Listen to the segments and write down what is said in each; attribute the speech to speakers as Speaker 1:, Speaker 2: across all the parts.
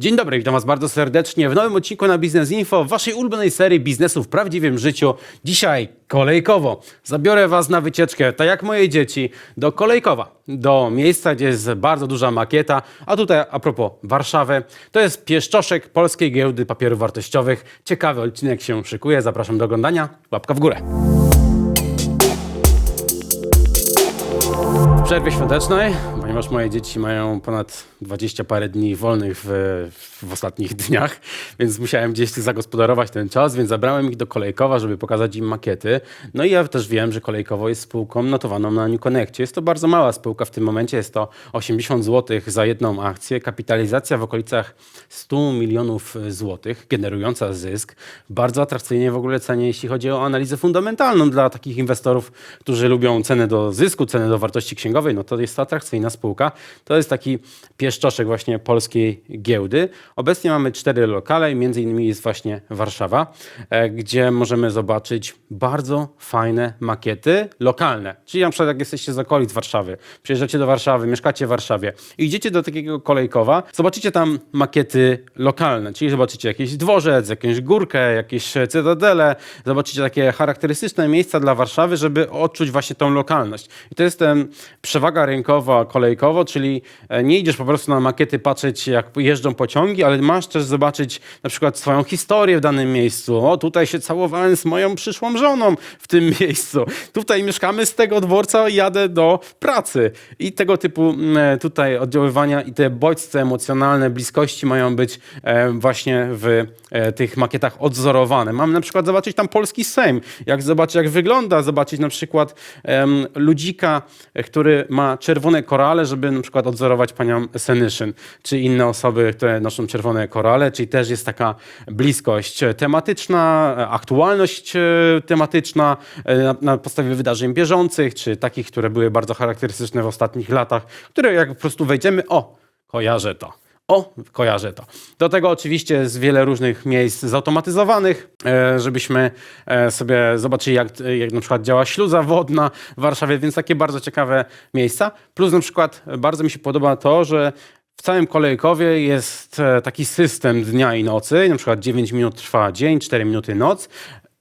Speaker 1: Dzień dobry, witam Was bardzo serdecznie w nowym odcinku na Biznes Info, Waszej ulubionej serii biznesu w prawdziwym życiu. Dzisiaj kolejkowo zabiorę Was na wycieczkę, tak jak moje dzieci, do Kolejkowa, do miejsca, gdzie jest bardzo duża makieta. A tutaj a propos Warszawy, to jest pieszczoszek Polskiej Giełdy Papierów Wartościowych. Ciekawy odcinek się szykuje, zapraszam do oglądania. Łapka w górę. Przerwie świątecznej, ponieważ moje dzieci mają ponad 20 parę dni wolnych w, w ostatnich dniach, więc musiałem gdzieś zagospodarować ten czas, więc zabrałem ich do Kolejkowa, żeby pokazać im makiety. No i ja też wiem, że Kolejkowo jest spółką notowaną na New Connectie. Jest to bardzo mała spółka w tym momencie, jest to 80 zł za jedną akcję, kapitalizacja w okolicach 100 milionów złotych, generująca zysk. Bardzo atrakcyjnie w ogóle cenie, jeśli chodzi o analizę fundamentalną dla takich inwestorów, którzy lubią cenę do zysku, cenę do wartości księgowej, no to jest to atrakcyjna spółka. To jest taki pieszczoszek właśnie polskiej giełdy. Obecnie mamy cztery lokale, między innymi jest właśnie Warszawa, e, gdzie możemy zobaczyć bardzo fajne makiety lokalne. Czyli na przykład jak jesteście z okolic Warszawy, przyjeżdżacie do Warszawy, mieszkacie w Warszawie i idziecie do takiego kolejkowa, zobaczycie tam makiety lokalne, czyli zobaczycie jakiś dworzec, jakąś górkę, jakieś cytadele, zobaczycie takie charakterystyczne miejsca dla Warszawy, żeby odczuć właśnie tą lokalność. I to jest em, przewaga rynkowa kolejkowo, czyli e, nie idziesz po prostu na makiety patrzeć jak jeżdżą pociągi, ale masz też zobaczyć na przykład swoją historię w danym miejscu. O, tutaj się całowałem z moją przyszłą żoną w tym miejscu. Tutaj mieszkamy z tego dworca jadę do pracy. I tego typu mm, tutaj oddziaływania i te bodźce emocjonalne, bliskości mają być e, właśnie w e, tych makietach odzorowane. Mam na przykład zobaczyć tam polski Sejm, jak zobaczyć jak wygląda, zobaczyć na przykład ludzika, e, ma czerwone korale, żeby na przykład odzorować panią Senyszyn, czy inne osoby, które noszą czerwone korale, czyli też jest taka bliskość tematyczna, aktualność e, tematyczna e, na podstawie wydarzeń bieżących, czy takich, które były bardzo charakterystyczne w ostatnich latach, które jak po prostu wejdziemy, o, kojarzę to. O, kojarzę to. Do tego oczywiście jest wiele różnych miejsc zautomatyzowanych, e, żebyśmy e, sobie zobaczyli, jak, jak na przykład działa śluza wodna w Warszawie, więc takie bardzo ciekawe miejsca. Plus na przykład bardzo mi się podoba to, że w całym kolejkowie jest e, taki system dnia i nocy, na przykład 9 minut trwa dzień, 4 minuty noc.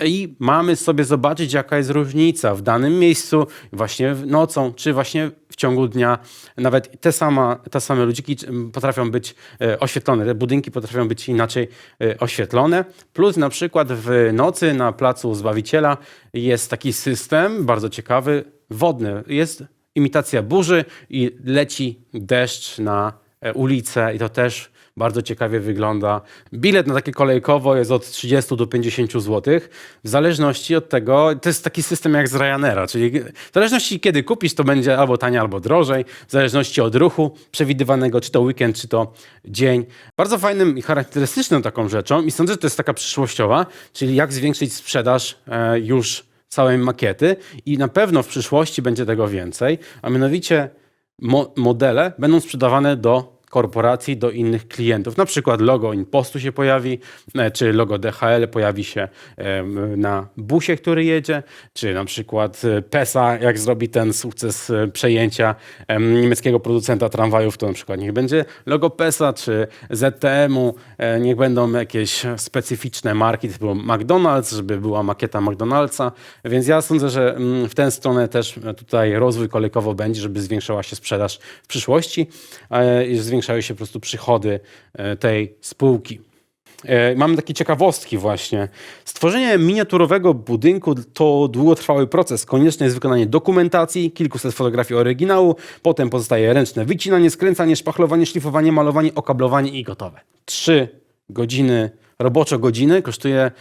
Speaker 1: I mamy sobie zobaczyć, jaka jest różnica w danym miejscu, właśnie nocą, czy właśnie w ciągu dnia. Nawet te, sama, te same ludziki m, potrafią być e, oświetlone, te budynki potrafią być inaczej e, oświetlone. Plus na przykład w nocy na placu Zbawiciela jest taki system, bardzo ciekawy, wodny. Jest imitacja burzy i leci deszcz na e, ulicę i to też bardzo ciekawie wygląda. Bilet na takie kolejkowo jest od 30 do 50 zł. W zależności od tego, to jest taki system jak z Ryanaira, czyli w zależności kiedy kupisz, to będzie albo taniej, albo drożej. W zależności od ruchu przewidywanego, czy to weekend, czy to dzień. Bardzo fajnym i charakterystyczną taką rzeczą i sądzę, że to jest taka przyszłościowa, czyli jak zwiększyć sprzedaż e, już całej makiety i na pewno w przyszłości będzie tego więcej, a mianowicie mo- modele będą sprzedawane do korporacji, do innych klientów. Na przykład logo Impostu się pojawi, e, czy logo DHL pojawi się na busie, który jedzie, czy na przykład e, PESA, jak zrobi ten sukces e, przejęcia em, niemieckiego producenta tramwajów, to na przykład niech będzie logo PESA, czy ZTM-u, niech będą jakieś specyficzne marki typu McDonald's, żeby była makieta McDonald'sa, więc ja sądzę, że mm, w tę stronę też tutaj rozwój kolejkowo będzie, żeby zwiększała się sprzedaż w przyszłości i zwiększały się po prostu przychody e, tej spółki. E, Mamy takie ciekawostki właśnie. Stworzenie miniaturowego budynku to długotrwały proces. Konieczne jest wykonanie dokumentacji, kilkuset fotografii oryginału, potem pozostaje ręczne wycinanie, skręcanie, szpachlowanie, szlifowanie, malowanie, okablowanie i gotowe. Trzy godziny, roboczo godziny kosztuje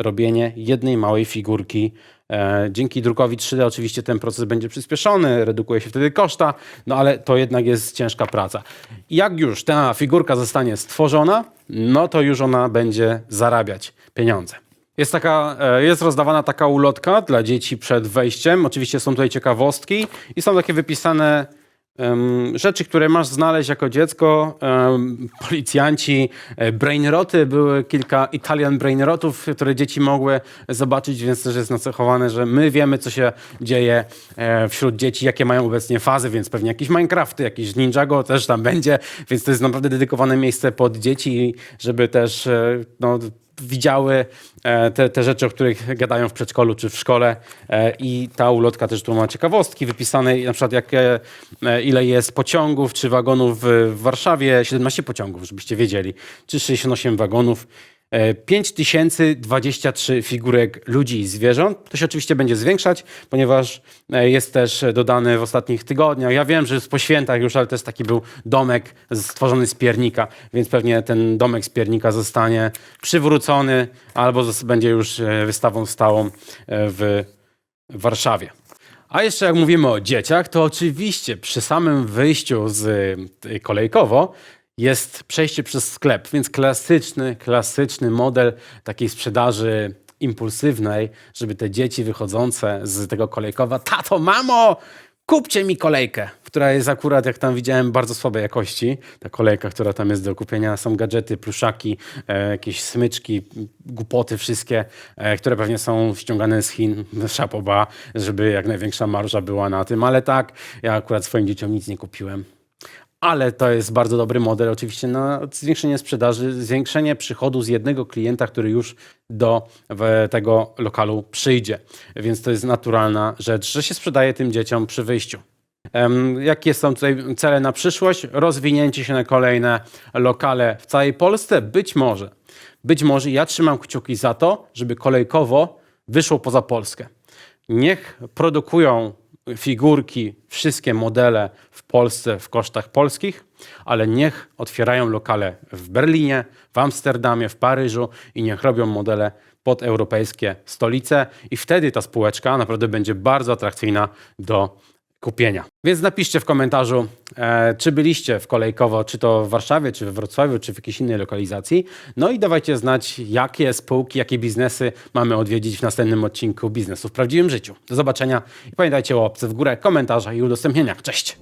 Speaker 1: wyrobienie jednej małej figurki. E, dzięki drukowi 3D oczywiście ten proces będzie przyspieszony, redukuje się wtedy koszta, no ale to jednak jest ciężka praca. Jak już ta figurka zostanie stworzona, no to już ona będzie zarabiać pieniądze. Jest, taka, e, jest rozdawana taka ulotka dla dzieci przed wejściem. Oczywiście są tutaj ciekawostki i są takie wypisane Rzeczy, które masz znaleźć jako dziecko, policjanci, e, brainroty, były kilka Italian brainrotów, które dzieci mogły zobaczyć, więc też jest nacechowane, że my wiemy, co się dzieje e, wśród dzieci, jakie mają obecnie fazy, więc pewnie jakieś Minecrafty, jakiś Ninjago też tam będzie, więc to jest naprawdę dedykowane miejsce pod dzieci, żeby też e, no, widziały e, te, te rzeczy, o których gadają w przedszkolu czy w szkole E, i ta ulotka też tu ma ciekawostki wypisane, na przykład jakie, e, ile jest pociągów czy wagonów w Warszawie, 17 pociągów, żebyście wiedzieli, czy 68 wagonów. E, 5023 figurek ludzi i zwierząt. To się oczywiście będzie zwiększać, ponieważ e, jest też dodany w ostatnich tygodniach. Ja wiem, że jest po świętach już, ale też taki był domek stworzony z piernika, więc pewnie ten domek z piernika zostanie przywrócony albo będzie już e, wystawą stałą e, w Warszawie. A jeszcze jak mówimy o dzieciach, to oczywiście przy samym wyjściu z kolejkowo jest przejście przez sklep, więc klasyczny, klasyczny model takiej sprzedaży impulsywnej, żeby te dzieci wychodzące z tego kolejkowa, tato, mamo, kupcie mi kolejkę, która jest akurat, jak tam widziałem, bardzo słabej jakości. Ta kolejka, która tam jest do kupienia, są gadżety, pluszaki, e, jakieś smyczki, głupoty wszystkie, e, które pewnie są ściągane z Chin, szapoba, żeby jak największa marża była na tym, ale tak, ja akurat swoim dzieciom nic nie kupiłem. Ale to jest bardzo dobry model oczywiście na zwiększenie sprzedaży, zwiększenie przychodu z jednego klienta, który już do tego lokalu przyjdzie. Więc to jest naturalna rzecz, że się sprzedaje tym dzieciom przy wyjściu. Jakie są tutaj cele na przyszłość? Rozwinięcie się na kolejne lokale w całej Polsce? Być może. Być może ja trzymam kciuki za to, żeby kolejkowo wyszło poza Polskę. Niech produkują figurki, wszystkie modele w Polsce w kosztach polskich, ale niech otwierają lokale w Berlinie, w Amsterdamie, w Paryżu i niech robią modele pod europejskie stolice. I wtedy ta spółeczka naprawdę będzie bardzo atrakcyjna do kupienia. Więc napiszcie w komentarzu, e, czy byliście w Kolejkowo, czy to w Warszawie, czy we Wrocławiu, czy w jakiejś innej lokalizacji. No i dawajcie znać, jakie spółki, jakie biznesy mamy odwiedzić w następnym odcinku Biznesu w Prawdziwym Życiu. Do zobaczenia i pamiętajcie o łapce w górę, komentarzach i udostępnieniach. Cześć!